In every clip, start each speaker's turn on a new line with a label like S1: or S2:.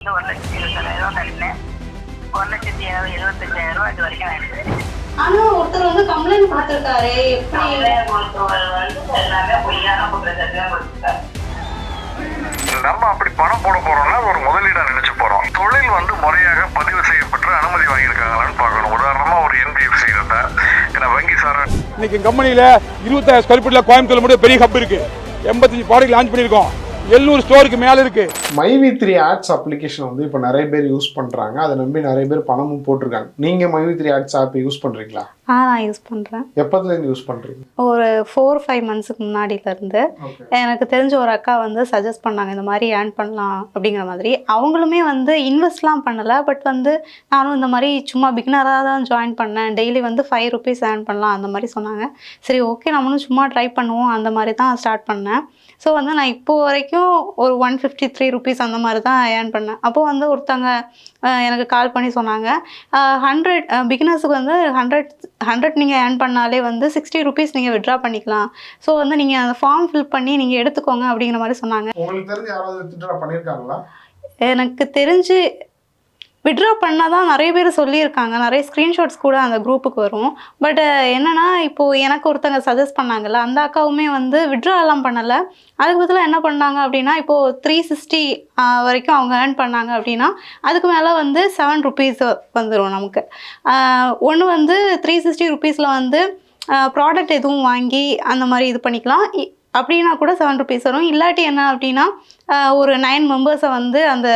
S1: ஒரு லட்சத்தி இருபத்தாயிரம் ரூபா கட்டினேன் ஒரு லட்சத்தி எழுபது எழுபத்தஞ்சாயிரம் ரூபா இது வரைக்கும் ஆயிடுச்சு
S2: ஆனா ஒருத்தர் வந்து கம்ப்ளைண்ட் கொடுத்திருக்காரு எப்படி?
S1: கம்ப்ளைண்ட் கொடுத்தவர் வந்து எல்லாமே பொய்யான குற்றச்சாட்டு கொடுத்துருக்காரு.
S3: நம்ம அப்படி பணம் போட போறோம்னா ஒரு முதலீடா நினைச்சு போறோம். தொழில் வந்து முறையாக பதிவு செய்யப்பட்டு அனுமதி வாங்கியிருக்காங்களான்னு பார்க்கணும். உதாரணமா ஒரு என்பிஎஃப்சி இருந்தா ஏன்னா வங்கி சாரா
S4: இன்னைக்கு கம்பெனியில் இருபத்தாயிரம் ஸ்கொயர் ஃபீட்டில் கோயம்புத்தூர்ல மட்டும் பெரிய ஹப் இருக்கு. எண்பத்தஞ்சு ப்ராடக்ட் லான்ச் பண்ணியிருக்கோம். எழுநூறு ஸ்டோருக்கு மேலே இருக்கு.
S5: மைவி த்ரீ ஆட்ஸ் அப்ளிகேஷன் வந்து இப்போ நிறைய பேர் யூஸ் பண்ணுறாங்க அதை நம்பி நிறைய பேர் பணமும் போட்டிருக்காங்க. நீங்கள் மைவி த்ரீ ஆட்ஸ் ஆப் யூஸ் பண்ணுறீங்களா
S2: ஆ நான் யூஸ் பண்றேன்.
S5: எப்போதுலேருந்து யூஸ் பண்ணுறீங்க
S2: ஒரு ஃபோர் ஃபைவ் மந்த்ஸுக்கு முன்னாடில இருந்து. எனக்கு தெரிஞ்ச ஒரு அக்கா வந்து சஜஸ்ட் பண்ணாங்க இந்த மாதிரி ஏர்ன் பண்ணலாம் அப்படிங்கிற மாதிரி. அவங்களுமே வந்து இன்வெஸ்ட்லாம் பண்ணலை. பட் வந்து நானும் இந்த மாதிரி சும்மா பிகினராக தான் ஜாயின் பண்ணேன். டெய்லி வந்து ஃபைவ் ருபீஸ் ஏர்ன் பண்ணலாம் அந்த மாதிரி சொன்னாங்க. சரி ஓகே நம்மளும் சும்மா ட்ரை பண்ணுவோம். அந்த மாதிரி தான் ஸ்டார்ட் பண்ணேன். ஸோ வந்து நான் இப்போ வரைக்கும் ஒரு ஒன் ஃபிஃப்டி த்ரீ ருபீஸ் அந்த மாதிரி தான் ஏர்ன் பண்ணேன். அப்போது வந்து ஒருத்தங்க அஹ், எனக்கு கால் பண்ணி சொன்னாங்க. ஹண்ட்ரட் பிகினர்ஸுக்கு வந்து ஹண்ட்ரட் ஹண்ட்ரட் நீங்கள் ஏர்ன் பண்ணாலே வந்து சிக்ஸ்டி ருபீஸ் நீங்கள் விட்ரா பண்ணிக்கலாம். ஸோ வந்து நீங்கள் அந்த ஃபார்ம் ஃபில் பண்ணி நீங்கள் எடுத்துக்கோங்க அப்படிங்கிற மாதிரி சொன்னாங்க. எனக்கு தெரிஞ்சு விட்ரா பண்ணால் தான் நிறைய பேர் சொல்லியிருக்காங்க. நிறைய ஸ்க்ரீன்ஷாட்ஸ் கூட அந்த குரூப்புக்கு வரும். பட் என்னன்னா இப்போது எனக்கு ஒருத்தங்க சஜஸ்ட் பண்ணாங்கல்ல அந்த அக்காவுமே வந்து விட்ராலாம் பண்ணலை. அதுக்கு பதிலாக என்ன பண்ணாங்க அப்படின்னா இப்போது த்ரீ சிக்ஸ்டி வரைக்கும் அவங்க ஏர்ன் பண்ணாங்க அப்படின்னா அதுக்கு மேலே வந்து செவன் ருபீஸ் வந்துடும் நமக்கு. ஒன்று வந்து த்ரீ சிக்ஸ்டி ருபீஸில் வந்து ப்ராடக்ட் எதுவும் வாங்கி அந்த மாதிரி இது பண்ணிக்கலாம். இ- அப்படின்னா கூட செவன் ருபீஸ் வரும். இல்லாட்டி என்ன அப்படின்னா ஒரு நைன் மெம்பர்ஸை வந்து அந்த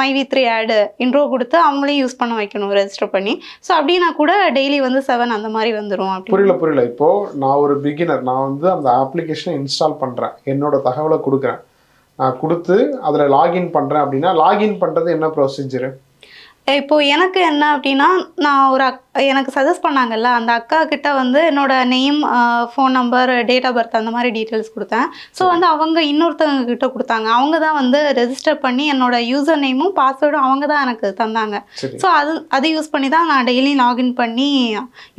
S2: my V three ad intro கொடுத்து அவங்களையும் யூஸ் பண்ண வைக்கணும் ரெஜிஸ்டர் பண்ணி. ஸோ அப்படின்னா கூட டெய்லி வந்து செவன் அந்த மாதிரி வந்துடும்
S5: புரியல புரியல. இப்போ நான் ஒரு பிகினர் நான் வந்து அந்த அப்ளிகேஷனை இன்ஸ்டால் பண்ணுறேன் என்னோட தகவலை கொடுக்குறேன். நான் கொடுத்து அதில் லாகின் பண்ணுறேன் அப்படின்னா லாகின் பண்ணுறது என்ன ப்ரொசீஜரு
S2: இப்போ எனக்கு என்ன அப்படின்னா நான் ஒரு அக் எனக்கு சஜஸ்ட் பண்ணாங்கல்ல அந்த அக்கா கிட்ட வந்து என்னோட name phone number date of birth அந்த மாதிரி டீட்டெயில்ஸ் கொடுத்தேன். ஸோ வந்து அவங்க இன்னொருத்தவங்க கிட்ட கொடுத்தாங்க. அவங்க தான் வந்து ரெஜிஸ்டர் பண்ணி என்னோட யூசர் நேமும் பாஸ்வேர்டும் அவங்க தான் எனக்கு தந்தாங்க. ஸோ அது அதை யூஸ் பண்ணி தான் நான் டெய்லி லாகின் பண்ணி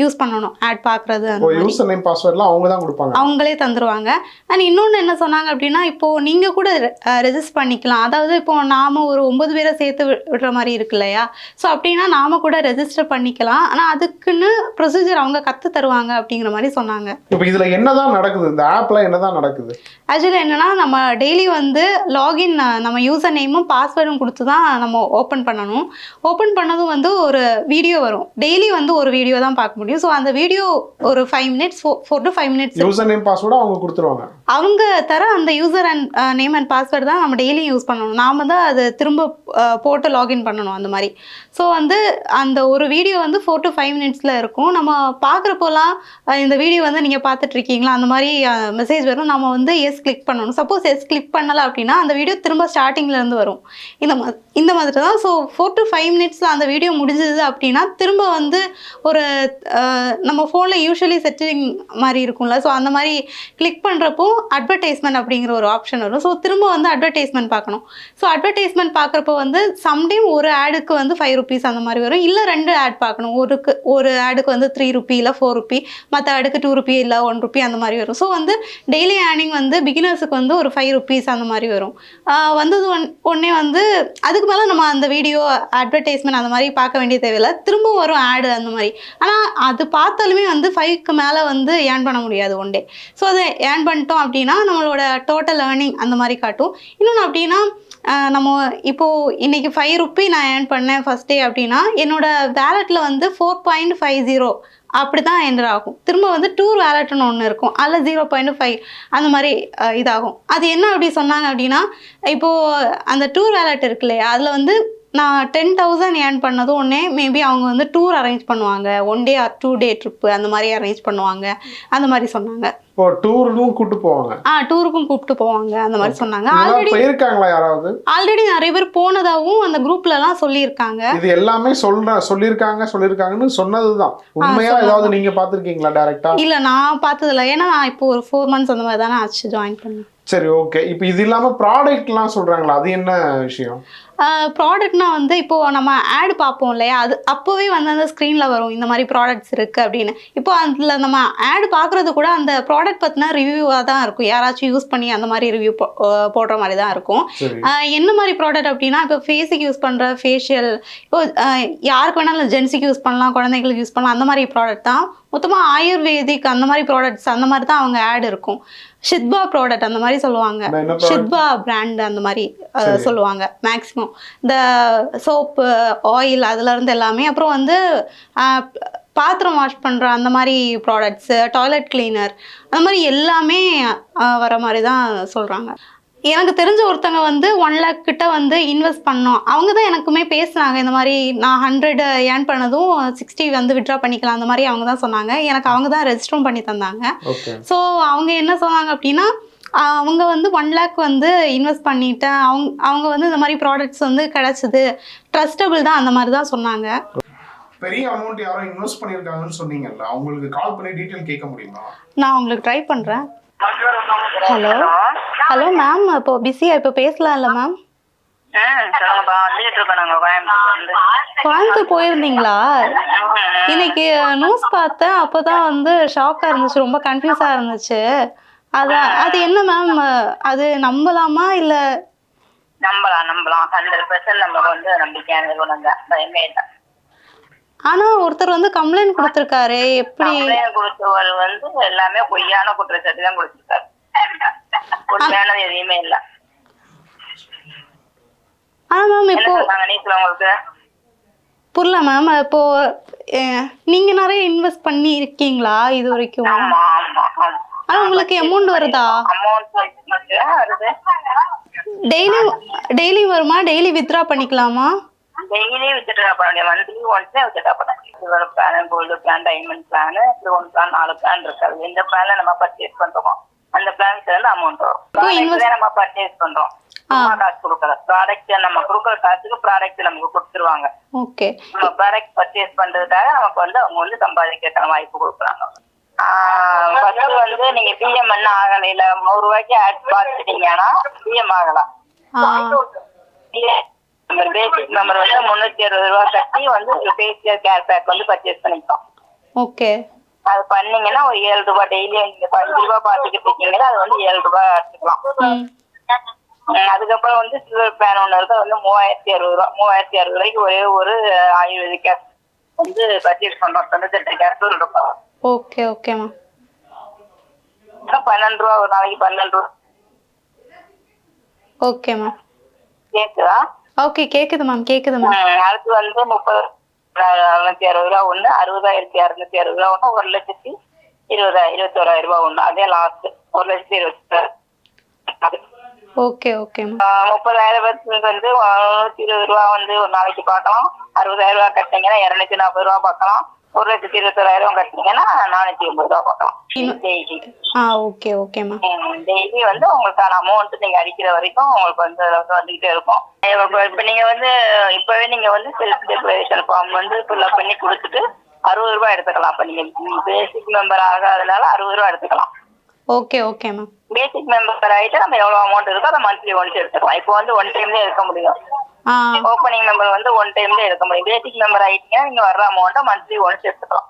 S2: யூஸ் பண்ணணும் ஆட் பார்க்குறது
S5: யூசர் நேம் பாஸ்வேர்ட்லாம் அவங்க தான் கொடுப்பாங்க.
S2: அவங்களே தந்துருவாங்க. அண்ட் இன்னொன்று என்ன சொன்னாங்க அப்படின்னா இப்போ நீங்கள் கூட ரெஜிஸ்டர் பண்ணிக்கலாம். அதாவது இப்போ நாம ஒரு ஒன்பது பேரை சேர்த்து விடுற மாதிரி இருக்கு இல்லையா? ஸோ அப்படின்னா நாம கூட ரெஜிஸ்டர் பண்ணிக்கலாம். ஆனால் அதுக்குன்னு ப்ரொசீஜர் அவங்க கற்று தருவாங்க அப்படிங்கிற மாதிரி சொன்னாங்க.
S5: இப்போ இதில் என்னதான் நடக்குது? இந்த ஆப்பில் என்னதான் நடக்குது?
S2: ஆக்சுவலி என்னன்னா நம்ம டெய்லி வந்து லாகின் நம்ம யூசர் நேமும் பாஸ்வேர்டும் கொடுத்து தான் நம்ம ஓப்பன் பண்ணணும். ஓப்பன் பண்ணதும் வந்து ஒரு வீடியோ வரும். டெய்லி வந்து ஒரு வீடியோ தான் பார்க்க முடியும். ஸோ அந்த வீடியோ ஒரு five minutes four to five minutes
S5: user name password அவங்க கொடுத்துருவாங்க.
S2: அவங்க தர அந்த user and name and password தான் நம்ம டெய்லியும் யூஸ் பண்ணணும். நாம தான் அது திரும்ப அஹ், போட்டு லாகின் பண்ணணும் அந்த மாதிரி. ஸோ வந்து அந்த ஒரு வீடியோ வந்து ஃபோர் டு ஃபைவ் மினிட்ஸில் இருக்கும். நம்ம பார்க்குறப்போலாம் இந்த வீடியோ வந்து நீங்கள் பார்த்துட்டு இருக்கீங்களா அந்த மாதிரி மெசேஜ் வரும். நம்ம வந்து எஸ் கிளிக் பண்ணணும். சப்போஸ் எஸ் கிளிக் பண்ணலை அப்படின்னா அந்த வீடியோ திரும்ப ஸ்டார்டிங்லேருந்து வரும். இந்த மா இந்த மாதிரி தான். ஸோ ஃபோர் டு ஃபைவ் மினிட்ஸில் அந்த வீடியோ முடிஞ்சது அப்படின்னா திரும்ப வந்து ஒரு நம்ம ஃபோனில் யூஸ்வலி செட்டிங் மாதிரி இருக்கும்ல. ஸோ அந்த மாதிரி கிளிக் பண்ணுறப்போ அட்வர்டைஸ்மெண்ட் அப்படிங்கிற ஒரு ஆப்ஷன் வரும். ஸோ திரும்ப வந்து அட்வர்டைஸ்மெண்ட் பார்க்கணும். ஸோ அட்வர்டைஸ்மெண்ட் பார்க்குறப்போ வந்து சம்டைம் ஒரு ஆடுக்கு வந்து ஃபைவ் ருபீஸ் அந்த மாதிரி வரும். இல்லை ரெண்டு ஆட் பார்க்கணும். ஒருக்கு ஒரு ஆடுக்கு வந்து த்ரீ ருபி இல்லை ஃபோர் ருபி மற்ற ஆடுக்கு டூ ருபி இல்லை ஒன் ருபி அந்த மாதிரி வரும். ஸோ வந்து டெய்லி ஏர்னிங் வந்து பிகினர்ஸுக்கு வந்து ஒரு ஃபைவ் ருபீஸ் அந்த மாதிரி வரும். வந்தது ஒன் உடனே வந்து அதுக்கு மேலே நம்ம அந்த வீடியோ அட்வர்டைஸ்மெண்ட் அந்த மாதிரி பார்க்க வேண்டிய தேவையில்லை. திரும்ப வரும் ஆடு அந்த மாதிரி. ஆனால் அது பார்த்தாலுமே வந்து ஃபைவ்க்கு மேலே வந்து ஏர்ன் பண்ண முடியாது ஒன் டே ஸோ அதை ஏர்ன் பண்ணிட்டோம் அப்படின்னா நம்மளோட டோட்டல் ஏர்னிங் அந்த மாதிரி காட்டும். இன்னொன்று அப்படின்னா நம்ம இப்போது இன்றைக்கி ஃபைவ் ருப்பி நான் ஏர்ன் பண்ணேன் ஃபர்ஸ்ட் டே அப்படின்னா என்னோட வேலெட்டில் வந்து ஃபோர் பாயிண்ட் ஃபைவ் ஜீரோ அப்படி தான் என்டர் ஆகும். திரும்ப வந்து டூர் வேலெட்டுன்னு ஒன்று இருக்கும். அதில் ஜீரோ பாயிண்ட் ஃபைவ் அந்த மாதிரி இதாகும். அது என்ன அப்படி சொன்னாங்க அப்படின்னா இப்போது அந்த டூர் வேலெட் இருக்கு இல்லையா? அதில் வந்து நான் டென் தௌசண்ட் ஏர்ன் பண்ணதும் உடனே மேபி அவங்க வந்து டூர் அரேஞ்ச் பண்ணுவாங்க. One day or two day trip அந்த மாதிரி அரேஞ்ச் பண்ணுவாங்க. அந்த மாதிரி சொன்னாங்க.
S5: இப்போ டூரும் கூட்டு போவாங்க.
S2: ஆ டூருக்கும் கூப்பிட்டு போவாங்க. அந்த மாதிரி சொன்னாங்க. ஆல்ரெடி
S5: போயிருக்காங்களா யாராவது?
S2: ஆல்ரெடி நிறைய பேர் போனதாகவும் அந்த குரூப்லலாம் சொல்லியிருக்காங்க.
S5: இது எல்லாமே சொல்ற சொல்லியிருக்காங்க சொல்லியிருக்காங்கன்னு சொன்னதுதான். உண்மையா. ஏதாவது நீங்க பார்த்திருக்கீங்களா டைரக்டா
S2: இல்ல நான் பார்த்ததில்ல. ஏன்னா நான் இப்போ ஒரு ஃபோர் மந்த்ஸ் அந்த மாதிரி தானே ஆச்சு ஜாயின் பண்ணேன்
S5: சரி ஓகே இப்போ இது இல்லாம ப்ராடக்ட்லாம் சொல்றாங்களா? அது என்ன விஷயம்?
S2: ப்ராடக்ட்னா வந்து இப்போ நம்ம ஆட் பார்ப்போம் இல்லையா? அது அப்போவே வந்து அந்த ஸ்க்ரீனில் வரும் இந்த மாதிரி ப்ராடக்ட்ஸ் இருக்குது அப்படின்னு. இப்போ அதில் நம்ம ஆட் பார்க்குறது கூட அந்த ப்ராடக்ட் பற்றின ரிவ்யூவாக தான் இருக்கும். யாராச்சும் யூஸ் பண்ணி அந்த மாதிரி ரிவ்யூ போடுற மாதிரி தான் இருக்கும். என்ன மாதிரி ப்ராடக்ட் அப்படின்னா இப்போ ஃபேஸுக்கு யூஸ் பண்ணுற ஃபேஷியல் இப்போ யாருக்கு வேணாலும் ஜென்ஸுக்கு யூஸ் பண்ணலாம் குழந்தைங்களுக்கு யூஸ் பண்ணலாம் அந்த மாதிரி ப்ராடக்ட் தான். மொத்தமாக ஆயுர்வேதிக் அந்த மாதிரி ப்ராடக்ட்ஸ் அந்த மாதிரி தான் அவங்க ஆட் இருக்கும். ஷித்பா ப்ராடக்ட் அந்த மாதிரி சொல்லுவாங்க? ஷித்பா பிராண்ட் அந்த மாதிரி. சொல்லுவாங்க மேக்ஸிமம் இந்த சோப்பு ஆயில் அதுல இருந்து எல்லாமே அப்புறம் வந்து பாத்திரம் வாஷ் பண்ணுற அந்த மாதிரி ப்ராடக்ட்ஸு டாய்லெட் கிளீனர் அந்த மாதிரி எல்லாமே வர மாதிரி தான் சொல்கிறாங்க எனக்கு தெரிஞ்ச ஒருத்தங்க வந்து ஒன் லேக் கிட்ட வந்து இன்வெஸ்ட் பண்ணோம். அவங்க தான் எனக்குமே பேசுனாங்க இந்த மாதிரி நான் ஹண்ட்ரட் ஏர்ன் பண்ணதும் சிக்ஸ்டி வந்து விட்ரா பண்ணிக்கலாம் அந்த மாதிரி அவங்க தான் சொன்னாங்க. எனக்கு அவங்க தான் ரெஜிஸ்டரும் பண்ணி தந்தாங்க.
S5: ஓகே
S2: ஸோ அவங்க என்ன சொன்னாங்க அப்படின்னா அவங்க வந்து ஒன் லேக் வந்து இன்வெஸ்ட் பண்ணிட்டேன். அவங்க அவங்க வந்து இந்த மாதிரி ப்ராடக்ட்ஸ் வந்து கிடச்சிது. ட்ரஸ்டபிள் தான் அந்த மாதிரி தான் சொன்னாங்க.
S5: பெரிய அமௌண்ட் யாரோ இன்வெஸ்ட் பண்ணிருக்காங்கன்னு சொன்னீங்கல்ல அவங்களுக்கு கால் பண்ணி டீட்டெயில் கேட்க முடியுமா?
S2: நான் உங்களுக்கு ட்ரை பண்ணுறேன் ஹலோ ஹலோ மேம் இப்போ பிஸியாக இப்போ பேசலாம்ல மேம் கோயம்புத்தூர் போயிருந்தீங்களா? இன்னைக்கு நியூஸ் பார்த்தேன். அப்போ தான் வந்து ஷாக்காக இருந்துச்சு. ரொம்ப கன்ஃபியூஸாக இருந்துச்சு. அதான் அது என்ன மேம் அது நம்பலாமா இல்லை?
S1: நம்பலாம் நம்பலாம். ஹண்ட்ரட் பெர்சன்ட் நம்ம வந்து நம்பிக்கையான பயமே இல்லை.
S2: ஆனால் ஒருத்தர் வந்து கம்ப்ளைண்ட் கொடுத்துருக்காரு எப்படி?
S1: கொடுத்தவர் வந்து எல்லாமே பொய்யான குற்றச்சாட்டு தான் கொடுத்துருக்காரு. உண்மையானது எதுவுமே இல்லை.
S2: ஆனால் மேம் இப்போ
S1: உங்களுக்கு.
S2: புரியல மேம் இப்போ நீங்க நிறைய இன்வெஸ்ட் பண்ணி இருக்கீங்களா இது வரைக்கும்? ஆனா உங்களுக்கு அமௌண்ட் வருது? டெய்லி டெய்லி வருமா? டெய்லி வித்ரா பண்ணிக்கலாமா?
S1: டெய்லி வித்துட்ரா பண்ண மந்த்லி ஒன்ஸே வித்துட்ரா பண்ண silver plan gold plan diamond plan loan plan நாலு பிளான் இருக்கு. அது எந்த பிளான்ல நம்ம பர்ச்சேஸ் பண்றோமோ அந்த பிளான்ஸ்ல இருந்து அமௌண்ட் வரும். நம்ம பர்ச்சேஸ் பண்றோம். காசு கொடுக்கல. ப்ராடக்ட் நம்ம கொடுக்குற காசுக்கு ப்ராடக்ட் நமக்கு கொடுத்துருவாங்க.
S2: ஓகே.
S1: நம்ம ப்ராடக்ட் பர்ச்சேஸ் பண்றதுக்காக நமக்கு வந்து அவங்க வந்து சம்பாதிக்கிறதுக்கான வாய்ப்பு கொடுக்குறாங்க. ஃபர்ஸ்ட் வந்து நீங்க பிஎம் என்ன ஆகல. இல்ல நூறு ரூபாய்க்கு ஆட் பார்த்துட்டீங்கன்னா பிஎம் ஆகலாம்.
S2: ஆ
S1: பேசிக் நம்பர் வந்து முன்னூத்தி அறுபது ரூபா கட்டி வந்து ஃபேஷியல் கேர் பேக் வந்து பர்ச்சேஸ் பண்ணிக்கலாம்
S2: ஓகே
S1: அது பண்ணீங்கன்னா ஒரு ஏழு ரூபாய் டெய்லி நீங்க அஞ்சு ரூபாய் பார்த்துக்கிட்டு இருக்கீங்கன்னா அது வந்து ஏழு ரூபாய் எடுத்துக்கலாம். அதுக்கப்புறம் வந்து சில்வர் பிளான் ஒன்று இருக்கு வந்து மூவாயிரத்தி அறுபது ரூபா. மூவாயிரத்தி அறுபது ரூபாய்க்கு ஒரே ஒரு ஆயுர்வேதிக் கேப் வந்து பர்ச்சேஸ் பண்றோம். தொண்ணூத்தெட்டு கேப்சூல் இருக்கும்.
S2: ஓகே ஓகே மேம்
S1: பன்னெண்டு ரூபா ஒரு நாளைக்கு பன்னெண்டு ரூபா.
S2: ஓகே மேம்
S1: கேக்குதா?
S2: ஓகே கேக்குது மேம் கேக்குது மேம்
S1: அடுத்து வந்து முப்பது அறுநூத்தி அறுபது ரூபா ஒண்ணு அறுபதாயிரத்தி அறுநூத்தி அறுபது ரூபா ஒண்ணு ஒரு லட்சத்தி இருபதா இருபத்தோராயிரம் ரூபாய் ஒண்ணு. அதே லாஸ்ட் ஒரு லட்சத்தி இருபத்தி
S2: ஓகே ஓகே
S1: முப்பதாயிரம் பேருக்கு வந்து நூத்தி இருபது ரூபா வந்து ஒரு நாளைக்கு பார்க்கலாம். அறுபதாயிரம் ரூபா கட்டினீங்கன்னா இருநூத்தி நாற்பது ரூபா பார்க்கலாம். ஒரு லட்சத்தி இருபத்தோராயிரம் கட்டினீங்கன்னா நானூத்தி எண்பது ரூபா பார்க்கலாம் டெய்லி
S2: ஆ ஓகே
S1: டெய்லி வந்து உங்களுக்கான அமௌண்ட் நீங்க அடிக்கிற வரைக்கும் உங்களுக்கு வந்து வந்துகிட்டே இருக்கும். இப்ப இப்ப நீங்க வந்து இப்பவே நீங்க வந்து செல்ஃப் டெக்ளரேஷன் ஃபார்ம் வந்து ஃபில்அப் பண்ணி கொடுத்துட்டு அறுபது ரூபாய் எடுத்துக்கலாம். அப்ப நீங்க பேசிக் மெம்பர் ஆகாதனால அறுபது ரூபாய் எடுத்துக்கலாம்.
S2: Okay okay ma'am
S1: basic member ஆயிட்டு நம்ம எவ்வளவு அமௌண்ட் இருக்கோ அதை மந்த்லி ஒன்ஸ் எடுத்துக்கலாம். இப்போ வந்து ஒன் டைம்ல எடுக்க முடியும். ஓப்பனிங் மெம்பர் வந்து ஒன் டைம்ல எடுக்க முடியும். பேசிக் மெம்பர் ஆயிட்டீங்கன்னா நீங்க வர்ற அமௌண்ட்டை மந்த்லி ஒன்ஸ் எடுத்துக்கலாம்.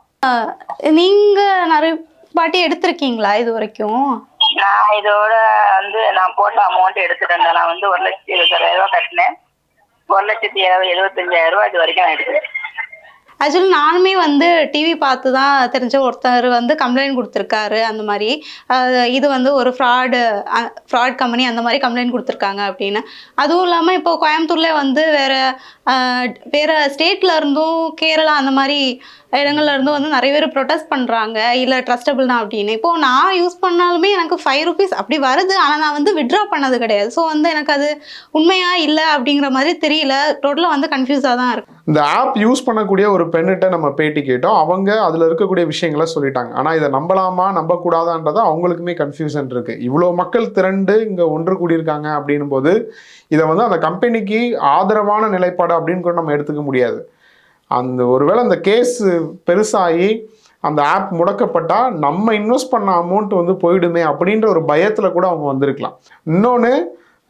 S2: நீங்க நிறைய பாட்டி எடுத்திருக்கீங்களா இது வரைக்கும்?
S1: நான் இதோட வந்து நான் போட்ட அமௌண்ட் எடுத்துட்டேன். நான் வந்து ஒரு லட்சத்தி இருபத்தாயிரம் ரூபாய் கட்டினேன். ஒரு லட்சத்தி எழுபது எழுபத்தஞ்சாயிரம் ரூபாய் இது வரைக்கும் நான் எடுத்தேன்
S2: ஆக்சுவலி நானுமே வந்து டிவி பார்த்து தான் தெரிஞ்ச ஒருத்தர் வந்து கம்ப்ளைண்ட் கொடுத்துருக்காரு அந்த மாதிரி. இது வந்து ஒரு ஃப்ராடு ஃப்ராட் கம்பெனி அந்த மாதிரி கம்ப்ளைண்ட் கொடுத்துருக்காங்க அப்படின்னு. அதுவும் இல்லாமல் இப்போ கோயம்புத்தூரில் வந்து வேற வேறு வேற ஸ்டேட்ல இருந்தும் கேரளா அந்த மாதிரி இடங்கள்ல இருந்தும் வந்து நிறைய பேர் ப்ரொடெஸ்ட் பண்ணுறாங்க இல்லை ட்ரஸ்டபிள் தான் அப்படின்னு. இப்போ நான் யூஸ் பண்ணாலுமே எனக்கு ஃபைவ் ருபீஸ் அப்படி வருது. ஆனால் நான் வந்து விட்ரா பண்ணது கிடையாது. ஸோ வந்து எனக்கு அது உண்மையா இல்லை அப்படிங்கிற மாதிரி தெரியல. டோட்டலாக வந்து கன்ஃபியூஸாக தான் இருக்கு.
S5: இந்த ஆப் யூஸ் பண்ணக்கூடிய ஒரு பெண்ணிட்ட நம்ம பேட்டி கேட்டோம். அவங்க அதில் இருக்கக்கூடிய விஷயங்களை சொல்லிட்டாங்க. ஆனால் இதை நம்பலாமா? நம்பக்கூடாதான்றது அவங்களுக்குமே கன்ஃபியூஷன் இருக்குது இவ்வளோ மக்கள் திரண்டு இங்கே ஒன்று கூடியிருக்காங்க அப்படின்னும் போது இதை வந்து அந்த கம்பெனிக்கு ஆதரவான நிலைப்பாடு அப்படின்னு கூட நம்ம எடுத்துக்க முடியாது. அந்த ஒருவேளை அந்த கேஸ் பெருசாகி அந்த ஆப் முடக்கப்பட்டால் நம்ம இன்வெஸ்ட் பண்ண அமௌண்ட் வந்து போயிடுமே அப்படின்ற ஒரு பயத்தில் கூட அவங்க வந்திருக்கலாம். இன்னொன்று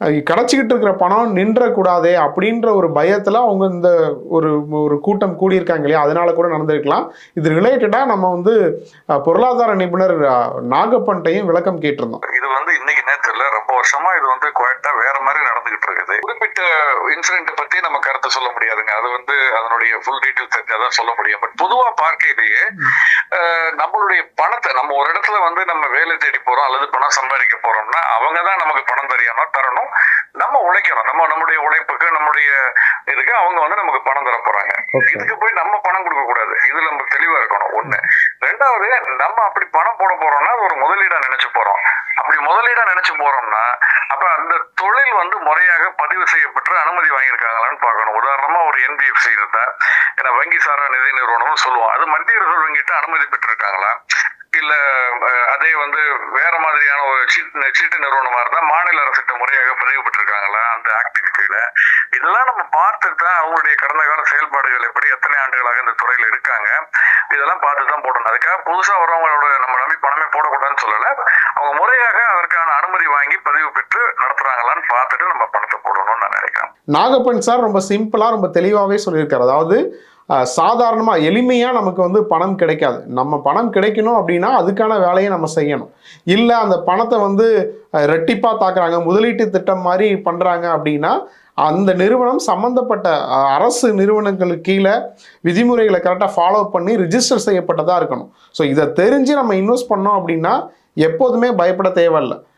S5: கிடச்சிக்கிட்டு இருக்கிற பணம் நின்றக்கூடாதே அப்படின்ற ஒரு பயத்தில் அவங்க இந்த ஒரு ஒரு கூட்டம் கூடியிருக்காங்க இல்லையா? அதனால கூட நடந்திருக்கலாம். இது ரிலேட்டடாக நம்ம வந்து பொருளாதார நிபுணர் நாகப்பன்ட்டையும் விளக்கம் கேட்டிருந்தோம்.
S3: இது வந்து இன்னைக்கு நேரத்துல ரொம்ப வருஷமா இது வந்து குவாய்ட்டா வேற மாதிரி நடந்துகிட்டு இருக்குது. குறிப்பிட்ட இன்சிடென்ட் பத்தி நம்ம கருத்து சொல்ல முடியாதுங்க. அது வந்து அதனுடைய ஃபுல் டீட்டெயில் தெரிஞ்சாதான் சொல்ல முடியும். பட் பொதுவா பார்க்கையிலேயே நம்மளுடைய பணத்தை நம்ம ஒரு இடத்துல வந்து நம்ம வேலை தேடி போறோம் அல்லது பணம் சம்பாதிக்க போறோம்னா அவங்க தான் நமக்கு பணம் தெரியணும் தரணும். நம்ம உழைக்கணும். நம்ம நம்முடைய உழைப்புக்கு நம்முடைய இதுக்கு அவங்க வந்து நமக்கு பணம் தர போறாங்க. இதுக்கு போய் நம்ம பணம் கொடுக்க கூடாது. இதுல நம்ம தெளிவா இருக்கணும். ஒண்ணு. ரெண்டாவது நம்ம அப்படி பணம் போட போறோம்னா அது ஒரு முதலீடா நினைச்சு போறோம். அப்படி முதலீடா நினைச்சு போறோம்னா அப்ப அந்த தொழில் வந்து முறையாக பதிவு செய்யப்பட்டு அனுமதி வாங்கியிருக்காங்களான்னு பார்க்கணும். உதாரணமா ஒரு என்பிஎஃப்சி இருந்தா ஏன்னா வங்கி சாரா நிதி நிறுவனம்னு சொல்லுவோம். அது மத்திய ரிசர்வ் வங்கிட்ட அனுமதி பெற்றிருக்காங்களா? இல்ல அதே வந்து வேற மாதிரியான ஒரு சீட்டு சீட்டு நிறுவனமா இருந்தா மாநில அரசிட்ட முறையாக பதிவு பெற்றிருக்காங்களா? அந்த ஆக்டுக்கு கீழே இதெல்லாம் நம்ம பார்த்துட்டு தான் அவங்களுடைய கடந்த கால செயல்பாடுகள் எப்படி எத்தனை ஆண்டுகளாக இந்த துறையில் இருக்காங்க. இதெல்லாம் பார்த்து தான் போடணும். அதுக்காக புதுசா வரவங்களோட நம்ம நம்பி பணமே போடக்கூடாதுன்னு சொல்லல. அவங்க முறையாக அதற்கான அனுமதி வாங்கி பதிவு பெற்று நடத்துறாங்களான்னு பார்த்துட்டு நம்ம பணத்தை போடணும்னு நான் நினைக்கிறேன்.
S5: நாகப்பன் சார் ரொம்ப சிம்பிளாக ரொம்ப தெளிவாகவே சொல்லியிருக்காரு. அதாவது சாதாரணமாக எளிமையாக நமக்கு வந்து பணம் கிடைக்காது. நம்ம பணம் கிடைக்கணும் அப்படின்னா அதுக்கான வேலையை நம்ம செய்யணும். இல்லை அந்த பணத்தை வந்து ரெட்டிப்பாக தாக்குறாங்க முதலீட்டு திட்டம் மாதிரி பண்ணுறாங்க அப்படின்னா அந்த நிறுவனம் சம்மந்தப்பட்ட அரசு நிறுவனங்களுக்கு கீழே விதிமுறைகளை கரெக்டாக ஃபாலோ பண்ணி ரிஜிஸ்டர் செய்யப்பட்டதாக இருக்கணும். ஸோ இதை தெரிஞ்சு நம்ம இன்வெஸ்ட் பண்ணோம் அப்படின்னா எப்போதுமே பயப்பட தேவையில்லை.